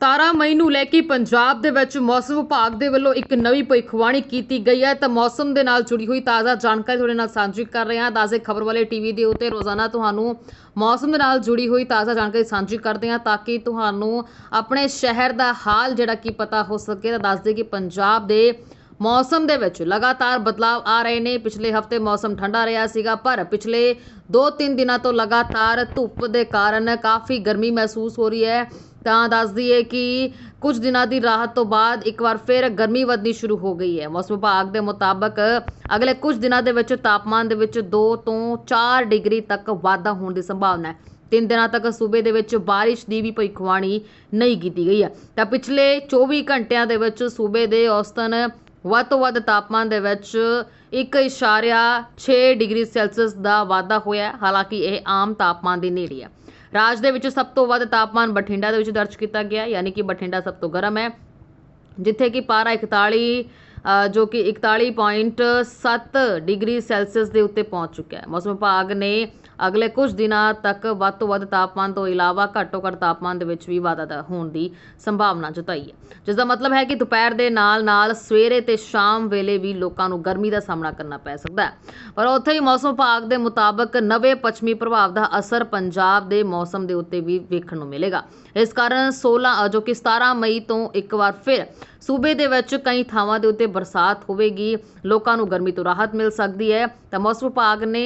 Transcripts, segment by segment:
17 ਮਈ ਨੂੰ ਲੈ ਕੇ ਪੰਜਾਬ ਦੇ ਵਿੱਚ ਮੌਸਮ ਵਿਭਾਗ ਦੇ ਵੱਲੋਂ ਇੱਕ ਨਵੀਂ ਭਵਿੱਖਬਾਣੀ ਕੀਤੀ ਗਈ ਹੈ। ਤਾਂ ਮੌਸਮ ਦੇ ਨਾਲ ਜੁੜੀ ਹੋਈ ਤਾਜ਼ਾ ਜਾਣਕਾਰੀ ਤੁਹਾਡੇ ਨਾਲ ਸਾਂਝੀ ਕਰ ਰਹੇ ਹਾਂ। ਦੱਸਦੇ ਖਬਰ ਵਾਲੇ ਟੀਵੀ ਦੇ ਉੱਤੇ ਰੋਜ਼ਾਨਾ ਤੁਹਾਨੂੰ ਮੌਸਮ ਦੇ ਨਾਲ ਜੁੜੀ ਹੋਈ ਤਾਜ਼ਾ ਜਾਣਕਾਰੀ ਸਾਂਝੀ ਕਰਦੇ ਹਾਂ ਤਾਂ ਕਿ ਤੁਹਾਨੂੰ ਆਪਣੇ ਸ਼ਹਿਰ ਦਾ ਹਾਲ ਜਿਹੜਾ ਕੀ ਪਤਾ ਹੋ ਸਕੇ। ਤਾਂ ਦੱਸਦੇ ਕਿ ਪੰਜਾਬ ਦੇ ਮੌਸਮ ਦੇ ਵਿੱਚ ਲਗਾਤਾਰ ਬਦਲਾਅ ਆ ਰਹੇ ਨੇ। ਪਿਛਲੇ ਹਫ਼ਤੇ ਮੌਸਮ ਠੰਡਾ ਰਿਹਾ ਸੀਗਾ, ਪਰ ਪਿਛਲੇ 2-3 ਦਿਨਾਂ ਤੋਂ ਲਗਾਤਾਰ ਧੁੱਪ ਦੇ ਕਾਰਨ ਕਾਫੀ ਗਰਮੀ ਮਹਿਸੂਸ ਹੋ ਰਹੀ ਹੈ। ਤਾਂ ਦੱਸ ਦਈਏ ਕਿ ਕੁਝ ਦਿਨਾਂ ਦੀ ਰਾਹਤ ਤੋਂ ਬਾਅਦ ਇੱਕ ਵਾਰ ਫਿਰ ਗਰਮੀ ਵਧਣੀ ਸ਼ੁਰੂ ਹੋ ਗਈ ਹੈ। ਮੌਸਮ ਵਿਭਾਗ ਦੇ ਮੁਤਾਬਕ ਅਗਲੇ ਕੁਝ ਦਿਨਾਂ ਦੇ ਵਿੱਚ ਤਾਪਮਾਨ ਦੇ ਵਿੱਚ 2 ਤੋਂ 4 ਡਿਗਰੀ ਤੱਕ ਵਾਧਾ ਹੋਣ ਦੀ ਸੰਭਾਵਨਾ ਹੈ। ਤਿੰਨ ਦਿਨਾਂ ਤੱਕ ਸੂਬੇ ਦੇ ਵਿੱਚ ਬਾਰਿਸ਼ ਦੀ ਵੀ ਭਵਿੱਖਬਾਣੀ ਨਹੀਂ ਕੀਤੀ ਗਈ ਹੈ। ਤਾਂ ਪਿਛਲੇ 24 ਘੰਟਿਆਂ ਦੇ ਵਿੱਚ ਸੂਬੇ ਦੇ ਔਸਤਨ ਵੱਧ ਤੋਂ ਵੱਧ ਤਾਪਮਾਨ ਦੇ ਵਿੱਚ 1.6 ਡਿਗਰੀ ਸੈਲਸੀਅਸ ਦਾ ਵਾਧਾ ਹੋਇਆ ਹਾਲਾਂਕਿ ਇਹ ਆਮ ਤਾਪਮਾਨ ਦੇ ਨੇੜੇ ਹੈ। ਰਾਜ ਦੇ ਵਿੱਚ ਸਭ ਤੋਂ ਵੱਧ ਤਾਪਮਾਨ ਬਠਿੰਡਾ ਦੇ ਵਿੱਚ ਦਰਜ ਕੀਤਾ ਗਿਆ, ਯਾਨੀ ਕਿ ਬਠਿੰਡਾ ਸਭ ਤੋਂ ਗਰਮ ਹੈ, ਜਿੱਥੇ ਕਿ ਪਾਰਾ 41 ਜੋ ਕਿ 41.7 ਡਿਗਰੀ ਸੈਲਸੀਅਸ ਦੇ ਉੱਤੇ ਪਹੁੰਚ ਚੁੱਕਿਆ ਹੈ। ਮੌਸਮ ਵਿਭਾਗ ਨੇ ਅਗਲੇ ਕੁਝ ਦਿਨਾਂ ਤੱਕ ਵੱਧ ਤੋਂ ਵੱਧ ਤਾਪਮਾਨ ਤੋਂ ਇਲਾਵਾ ਘੱਟੋ ਘੱਟ ਤਾਪਮਾਨ ਦੇ ਵਿੱਚ ਵੀ ਵਾਧਾ ਹੋਣ ਦੀ ਸੰਭਾਵਨਾ ਜਤਾਈ ਹੈ। ਜਿਸ ਦਾ ਮਤਲਬ ਹੈ ਕਿ ਦੁਪਹਿਰ ਦੇ ਨਾਲ ਨਾਲ ਸਵੇਰੇ ਤੇ ਸ਼ਾਮ ਵੇਲੇ ਵੀ ਲੋਕਾਂ ਨੂੰ ਗਰਮੀ ਦਾ ਸਾਹਮਣਾ ਕਰਨਾ ਪੈ ਸਕਦਾ ਹੈ। ਪਰ ਉੱਥੇ ਹੀ ਮੌਸਮ ਵਿਭਾਗ ਦੇ ਮੁਤਾਬਕ ਨਵੇਂ ਪੱਛਮੀ ਪ੍ਰਭਾਵ ਦਾ ਅਸਰ ਪੰਜਾਬ ਦੇ ਮੌਸਮ ਦੇ ਉੱਤੇ ਵੀ ਵੇਖਣ ਨੂੰ ਮਿਲੇਗਾ। ਇਸ ਕਾਰਨ 16 ਜੋ ਕਿ 17 ਮਈ ਤੋਂ ਇੱਕ ਵਾਰ ਫਿਰ ਸੂਬੇ ਦੇ ਵਿੱਚ ਕਈ ਥਾਵਾਂ ਦੇ ਉੱਤੇ ਬਰਸਾਤ ਹੋਵੇਗੀ, ਲੋਕਾਂ ਨੂੰ ਗਰਮੀ ਤੋਂ ਰਾਹਤ ਮਿਲ ਸਕਦੀ ਹੈ। ਤਾਂ ਮੌਸਮ ਵਿਭਾਗ ਨੇ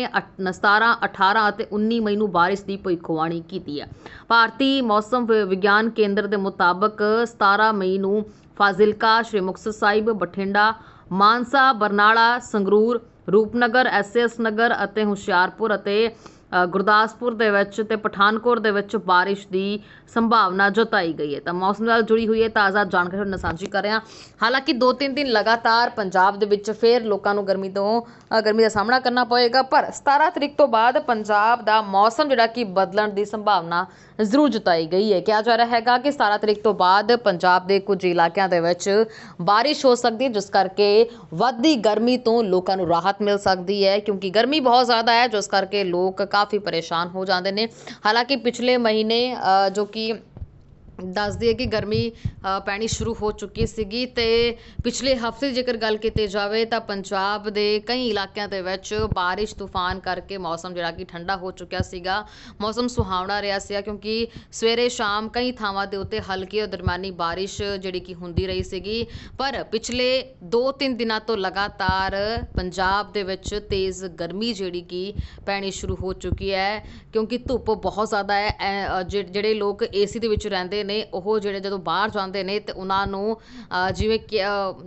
17 18 ਅਤੇ 19 ਮਈ ਨੂੰ ਬਾਰਿਸ਼ ਦੀ ਭਵਿੱਖਬਾਣੀ ਕੀਤੀ ਹੈ। ਭਾਰਤੀ ਮੌਸਮ ਵਿਗਿਆਨ ਕੇਂਦਰ ਦੇ ਮੁਤਾਬਕ 17 ਮਈ ਨੂੰ ਫਾਜ਼ਿਲਕਾ, ਸ਼੍ਰੀ ਮੁਕਤਸਰ ਸਾਹਿਬ, ਬਠਿੰਡਾ, ਮਾਨਸਾ, ਬਰਨਾਲਾ, ਸੰਗਰੂਰ, ਰੂਪਨਗਰ ਐਸਐਸ ਨਗਰ ਅਤੇ ਹੁਸ਼ਿਆਰਪੁਰ ਅਤੇ ਗੁਰਦਾਸਪੁਰ ਦੇ ਵਿੱਚ ਤੇ ਪਠਾਨਕੋਟ ਦੇ ਵਿੱਚ ਬਾਰਿਸ਼ ਦੀ ਸੰਭਾਵਨਾ ਜਤਾਈ ਗਈ ਹੈ। ਤਾਂ ਮੌਸਮ ਨਾਲ ਜੁੜੀ ਹੋਈ ਹੈ ਤਾਜ਼ਾ ਜਾਣਕਾਰੀ ਤੁਹਾਡੇ ਨਾਲ ਸਾਂਝੀ ਕਰ ਰਿਹਾ। ਹਾਲਾਂਕਿ 2-3 ਦਿਨ ਲਗਾਤਾਰ ਪੰਜਾਬ ਦੇ ਵਿੱਚ ਫੇਰ ਲੋਕਾਂ ਨੂੰ ਗਰਮੀ ਤੋਂ ਗਰਮੀ ਦਾ ਸਾਹਮਣਾ ਕਰਨਾ ਪਵੇਗਾ ਪਰ 17 ਤਰੀਕ ਤੋਂ ਬਾਅਦ ਪੰਜਾਬ ਦਾ ਮੌਸਮ ਜਿਹੜਾ ਕਿ ਬਦਲਣ ਦੀ ਸੰਭਾਵਨਾ ਜ਼ਰੂਰ ਜਤਾਈ ਗਈ ਹੈ। ਕਿਹਾ ਜਾ ਰਿਹਾ ਹੈਗਾ ਕਿ 17 ਤਰੀਕ ਤੋਂ ਬਾਅਦ ਪੰਜਾਬ ਦੇ ਕੁਝ ਇਲਾਕਿਆਂ ਦੇ ਵਿੱਚ ਬਾਰਿਸ਼ ਹੋ ਸਕਦੀ ਹੈ, ਜਿਸ ਕਰਕੇ ਵੱਧਦੀ ਗਰਮੀ ਤੋਂ ਲੋਕਾਂ ਨੂੰ ਰਾਹਤ ਮਿਲ ਸਕਦੀ ਹੈ, ਕਿਉਂਕਿ ਗਰਮੀ ਬਹੁਤ ਜ਼ਿਆਦਾ ਹੈ, ਜਿਸ ਕਰਕੇ ਲੋਕ ਕਾਫੀ ਪਰੇਸ਼ਾਨ ਹੋ ਜਾਂਦੇ ਨੇ। ਹਾਲਾਂਕਿ ਪਿਛਲੇ ਮਹੀਨੇ ਅ, ਜੋ ਕਿ ਦੱਸ ਦਈਏ ਕਿ ਗਰਮੀ ਪੈਣੀ ਸ਼ੁਰੂ ਹੋ ਚੁੱਕੀ ਸੀਗੀ ਤੇ ਪਿਛਲੇ ਹਫ਼ਤੇ ਦੀ ਜੇਕਰ ਗੱਲ ਕੀਤੀ ਜਾਵੇ ਤਾਂ ਪੰਜਾਬ ਦੇ ਕਈ ਇਲਾਕਿਆਂ ਦੇ ਵਿੱਚ ਬਾਰਿਸ਼, ਤੂਫਾਨ ਕਰਕੇ ਮੌਸਮ ਜਿਹੜਾ ਕਿ ਠੰਡਾ ਹੋ ਚੁੱਕਿਆ ਸੀਗਾ। ਮੌਸਮ ਸੁਹਾਵਣਾ ਰਿਹਾ ਸੀਗਾ ਕਿਉਂਕਿ ਸਵੇਰੇ ਸ਼ਾਮ ਕਈ ਥਾਵਾਂ ਦੇ ਉੱਤੇ ਹਲਕੀ ਔਰ ਦਰਮਿਆਨੀ ਬਾਰਿਸ਼ ਜਿਹੜੀ ਕਿ ਹੁੰਦੀ ਰਹੀ ਸੀਗੀ। ਪਰ ਪਿਛਲੇ 2-3 ਦਿਨਾਂ ਤੋਂ ਲਗਾਤਾਰ ਪੰਜਾਬ ਦੇ ਵਿੱਚ ਤੇਜ਼ ਗਰਮੀ ਜਿਹੜੀ ਕਿ ਪੈਣੀ ਸ਼ੁਰੂ ਹੋ ਚੁੱਕੀ ਹੈ ਕਿਉਂਕਿ ਧੁੱਪ ਬਹੁਤ ਜ਼ਿਆਦਾ ਹੈ। ਜਿ- ਜਿਹੜੇ ਲੋਕ ਏਸੀ ਦੇ ਵਿੱਚ ਰਹਿੰਦੇ ਨੇ ਉਹ ਜਿਹੜੇ ਜਦੋਂ ਬਾਹਰ ਜਾਂਦੇ ਨੇ ਤੇ ਉਹਨਾਂ ਨੂੰ ਜਿਵੇਂ ਕਿ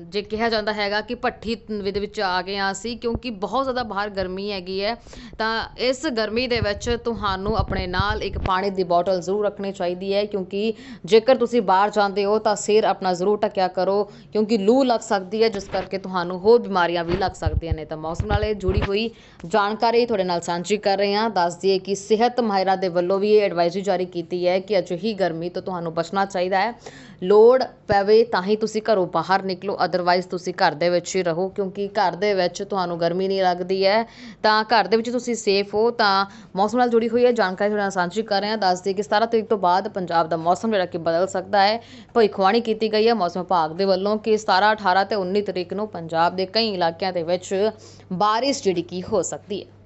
ਜੇ ਕਿਹਾ ਜਾਂਦਾ ਹੈਗਾ ਕਿ ਭੱਠੀ ਦੇ ਵਿੱਚ ਆ ਗਏ ਹਾਂ ਅਸੀਂ, ਕਿਉਂਕਿ ਬਹੁਤ ਜ਼ਿਆਦਾ ਬਾਹਰ ਗਰਮੀ ਹੈਗੀ ਹੈ, ਤਾਂ ਇਸ ਗਰਮੀ ਦੇ ਵਿੱਚ ਤੁਹਾਨੂੰ ਆਪਣੇ ਨਾਲ ਇੱਕ ਪਾਣੀ ਦੀ ਬੋਟਲ ਜ਼ਰੂਰ ਰੱਖਣੀ ਚਾਹੀਦੀ ਹੈ, ਕਿਉਂਕਿ ਜੇਕਰ ਤੁਸੀਂ ਬਾਹਰ ਜਾਂਦੇ ਹੋ ਤਾਂ ਸਿਰ ਆਪਣਾ ਜ਼ਰੂਰ ਢੱਕਿਆ ਕਰੋ, ਕਿਉਂਕਿ ਲੂ ਲੱਗ ਸਕਦੀ ਹੈ, ਜਿਸ ਕਰਕੇ ਤੁਹਾਨੂੰ ਹੋਰ ਬਿਮਾਰੀਆਂ ਵੀ ਲੱਗ ਸਕਦੀਆਂ ਨੇ। ਤਾਂ ਮੌਸਮ ਨਾਲ ਇਹ ਜੁੜੀ ਹੋਈ ਜਾਣਕਾਰੀ ਤੁਹਾਡੇ ਨਾਲ ਸਾਂਝੀ ਕਰ ਰਹੇ ਹਾਂ। ਦੱਸ ਦਈਏ ਕਿ ਸਿਹਤ ਮਾਹਿਰਾਂ ਦੇ ਵੱਲੋਂ ਵੀ ਇਹ ਐਡਵਾਈਜ਼ਰੀ ਜਾਰੀ ਕੀਤੀ ਹੈ ਕਿ ਅਜਿਹੀ ਗਰਮੀ ਤੋਂ ਤੁਹਾਨੂੰ ਬਚਣਾ ਚਾਹੀਦਾ ਹੈ। ਲੋੜ ਪਵੇ ਤਾਂ ਹੀ ਤੁਸੀਂ ਘਰੋਂ ਬਾਹਰ ਨਿਕਲੋ ਅਦਰਵਾਈਜ਼ ਤੁਸੀਂ ਘਰ ਦੇ ਵਿੱਚ ਹੀ ਰਹੋ, ਕਿਉਂਕਿ ਘਰ ਦੇ ਵਿੱਚ ਤੁਹਾਨੂੰ ਗਰਮੀ ਨਹੀਂ ਲੱਗਦੀ ਹੈ। ਤਾਂ ਘਰ ਦੇ ਵਿੱਚ ਤੁਸੀਂ ਸੇਫ ਹੋ, ਤਾਂ ਮੌਸਮ ਨਾਲ ਜੁੜੀ ਹੋਈ ਹੈ। ਜਾਣਕਾਰੀ ਤੁਹਾਡੇ ਨਾਲ ਸਾਂਝੀ ਕਰ ਰਹੇ ਹਾਂ। ਦੱਸ ਦਈਏ ਕਿ 17 ਤਰੀਕ ਤੋਂ ਬਾਅਦ ਪੰਜਾਬ ਦਾ ਮੌਸਮ ਜਿਹੜਾ ਕਿ ਬਦਲ ਸਕਦਾ ਹੈ। ਭਵਿੱਖਬਾਣੀ ਕੀਤੀ ਗਈ ਹੈ। ਮੌਸਮ ਵਿਭਾਗ ਦੇ ਵੱਲੋਂ ਕਿ 17 18 ਤੇ 19 ਤਰੀਕ ਨੂੰ ਪੰਜਾਬ ਦੇ ਕਈ ਇਲਾਕਿਆਂ ਦੇ ਵਿੱਚ ਬਾਰਿਸ਼ ਜਿਹੜੀ ਕਿ ਹੋ ਸਕਦੀ ਹੈ।